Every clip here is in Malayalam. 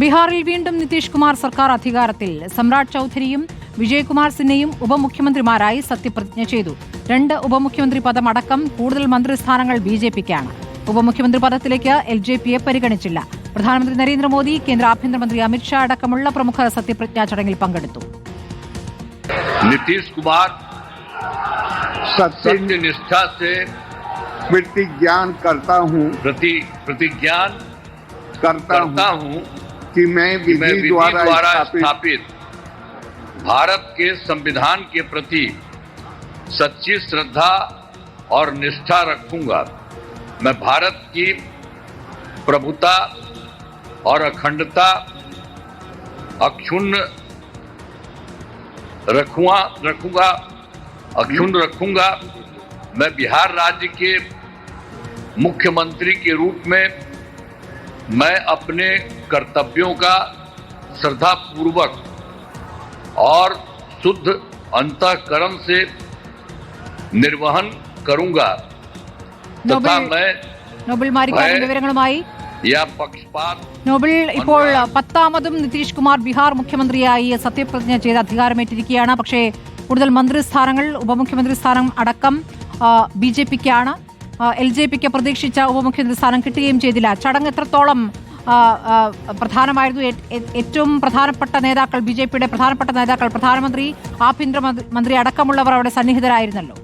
ബീഹാറിൽ വീണ്ടും നിതീഷ് കുമാർ സർക്കാർ അധികാരത്തിൽ സമ്രാട് ചൌധരിയും വിജയ്കുമാർ സിൻഹയും ഉപമുഖ്യമന്ത്രിമാരായി സത്യപ്രതിജ്ഞ ചെയ്തു രണ്ട് ഉപമുഖ്യമന്ത്രി പദം അടക്കം കൂടുതൽ മന്ത്രിസ്ഥാനങ്ങൾ ബി ജെ പിക്കാണ് ഉപമുഖ്യമന്ത്രി പദത്തിലേക്ക് എൽ ജെ പിയെ പരിഗണിച്ചില്ല പ്രധാനമന്ത്രി നരേന്ദ്രമോദി കേന്ദ്ര ആഭ്യന്തരമന്ത്രി അമിത്ഷാ അടക്കമുള്ള പ്രമുഖർ സത്യപ്രതിജ്ഞാ ചടങ്ങിൽ പങ്കെടുത്തു नीतीश कुमार सत्य सत्य निष्ठा से प्रतिज्ञान करता हूँ प्रति प्रतिज्ञान करता करता हूँ हूँ कि मैं विधि द्वारा द्वारा स्थापित स्थापित भारत के संविधान के प्रति सच्ची श्रद्धा और निष्ठा रखूँगा। मैं भारत की प्रभुता और अखंडता अक्षुण्ण रखूँगा रखूँगा अक्षुण्ण रखूँगा। मैं बिहार राज्य के मुख्यमंत्री के रूप में मैं अपने कर्तव्यों का श्रद्धा पूर्वक और शुद्ध अंतःकरण से निर्वहन करूंगा तथा नोबेल- मैं നോബിൾ മാരിക്കാരൻ ഭയ- വിവരങ്ങളുമായി यह पक्षपात നോബിൾ ഇപ്പോൾ പത്താമതും നിതീഷ് കുമാർ ബീഹാർ മുഖ്യമന്ത്രിയായി സത്യപ്രതിജ്ഞ ചെയ്ത് അധികാരമേറ്റിരിക്കുകയാണ് പക്ഷേ കൂടുതൽ മന്ത്രിസ്ഥാനങ്ങൾ ഉപമുഖ്യമന്ത്രി സ്ഥാനം അടക്കം ബി ജെ പിക്കാണ് എൽ ജെ പിക്ക് പ്രതീക്ഷിച്ച ഉപമുഖ്യമന്ത്രി സ്ഥാനം കിട്ടുകയും ചെയ്തില്ല. ചടങ്ങ് എത്രത്തോളം പ്രധാനമായിരുന്നു? ഏറ്റവും പ്രധാനപ്പെട്ട നേതാക്കൾ ബി ജെ പിയുടെ പ്രധാനപ്പെട്ട നേതാക്കൾ പ്രധാനമന്ത്രി ആഭ്യന്തര മന്ത്രി- മന്ത്രി അടക്കമുള്ളവർ അവിടെ സന്നിഹിതരായിരുന്നല്ലോ.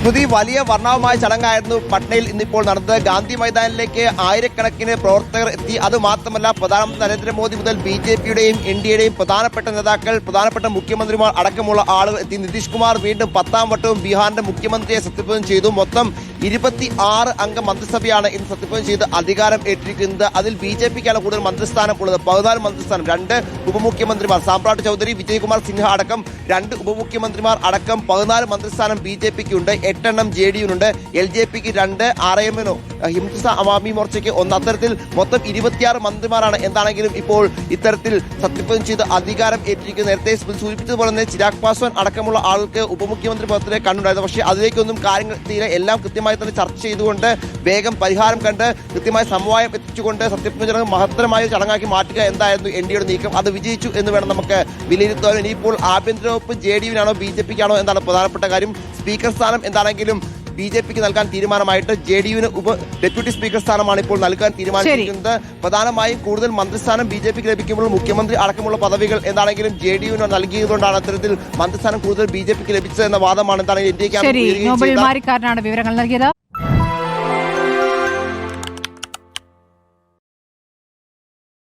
സ്മൃതി വലിയ വർണവുമായ ചടങ്ങായിരുന്നു പട്നയിൽ ഇന്നിപ്പോൾ നടന്നത്. ഗാന്ധി മൈതാനിലേക്ക് ആയിരക്കണക്കിന് പ്രവർത്തകർ എത്തി. അത് മാത്രമല്ല പ്രധാനമന്ത്രി നരേന്ദ്രമോദി മുതൽ ബി ജെ പിയുടെയും എൻ ഡി എയുടെയും പ്രധാനപ്പെട്ട നേതാക്കൾ പ്രധാനപ്പെട്ട മുഖ്യമന്ത്രിമാർ അടക്കമുള്ള ആളുകൾ എത്തി. നിതീഷ് കുമാർ വീണ്ടും പത്താം വട്ടവും ബീഹാറിന്റെ മുഖ്യമന്ത്രിയെ സത്യപ്രതിജ്ഞ ചെയ്തു. മൊത്തം ഇരുപത്തി ആറ് അംഗ മന്ത്രിസഭയാണ് ഇന്ന് സത്യപ്രതിജ്ഞ ചെയ്ത് അധികാരം ഏറ്റിരിക്കുന്നത് അതിൽ ബി ജെ പിക്കാണ് കൂടുതൽ മന്ത്രിസ്ഥാനം ഉള്ളത്. പതിനാല് മന്ത്രിസ്ഥാനം രണ്ട് ഉപമുഖ്യമന്ത്രിമാർ. സാമ്രാട്ട് ചൗധരി വിജയ്കുമാർ സിൻഹ അടക്കം രണ്ട് ഉപമുഖ്യമന്ത്രിമാർ അടക്കം പതിനാല് മന്ത്രിസ്ഥാനം ബി ജെ പിക്ക് ഉണ്ട് എട്ടെണ്ണം ജെ ഡി യുനുണ്ട് എൽ ജെ പിക്ക് രണ്ട് ആർ എമ്മിനോ ഹിംസ അവാമി മോർച്ചയ്ക്ക് ഒന്ന് അത്തരത്തിൽ മൊത്തം ഇരുപത്തിയാറ് മന്ത്രിമാരാണ്. എന്താണെങ്കിലും ഇപ്പോൾ ഇത്തരത്തിൽ സത്യപ്രതിജ്ഞ ചെയ്ത് അധികാരം ഏറ്റിരിക്കുന്ന നേരത്തെ സൂചിപ്പിച്ചതുപോലെ തന്നെ ചിരാഗ് പാസ്വാൻ അടക്കമുള്ള ആൾക്ക് ഉപമുഖ്യമന്ത്രി പദത്തിലെ കണ്ടുണ്ടായിരുന്നു പക്ഷേ അതിലേക്കൊന്നും കാര്യങ്ങൾ തീരെ എല്ലാം കൃത്യമായി തന്നെ ചർച്ച ചെയ്തുകൊണ്ട് വേഗം പരിഹാരം കണ്ട് കൃത്യമായ സമവായം എത്തിച്ചുകൊണ്ട് സത്യപ്രതിജ്ഞ ചടങ്ങ് മഹത്തരമായ ചടങ്ങാക്കി മാറ്റുക എന്തായിരുന്നു എൻ നീക്കം? അത് വിജയിച്ചു എന്ന് വേണം നമുക്ക് വിലയിരുത്താൻ. ഇനിയിപ്പോൾ ആഭ്യന്തര വകുപ്പ് ജെ ഡി യുവിനാണോ ബി ജെ പിക്കാണോ എന്നാണ് പ്രധാനപ്പെട്ട കാര്യം? സ്പീക്കർ സ്ഥാനം എന്താണെങ്കിലും ബി ജെ പിക്ക് നൽകാൻ തീരുമാനമായിട്ട് ജെ ഡി യുവിന് ഉപ ഡെപ്യൂട്ടി സ്പീക്കർ സ്ഥാനമാണ് ഇപ്പോൾ നൽകാൻ തീരുമാനിച്ചിരിക്കുന്നത്. പ്രധാനമായും കൂടുതൽ മന്ത്രിസ്ഥാനം ബി ജെ പിക്ക് ലഭിക്കുമ്പോൾ മുഖ്യമന്ത്രി അടക്കമുള്ള പദവികൾ എന്താണെങ്കിലും ജെ ഡി യുവിന് നൽകിയതുകൊണ്ടാണ് അത്തരത്തിൽ മന്ത്രിസ്ഥാനം കൂടുതൽ ബി ജെ പിക്ക് ലഭിച്ചത് എന്ന വാദമാണ് എന്താണെങ്കിലും എൻ ഡി എ വിവരങ്ങൾ നൽകിയത്.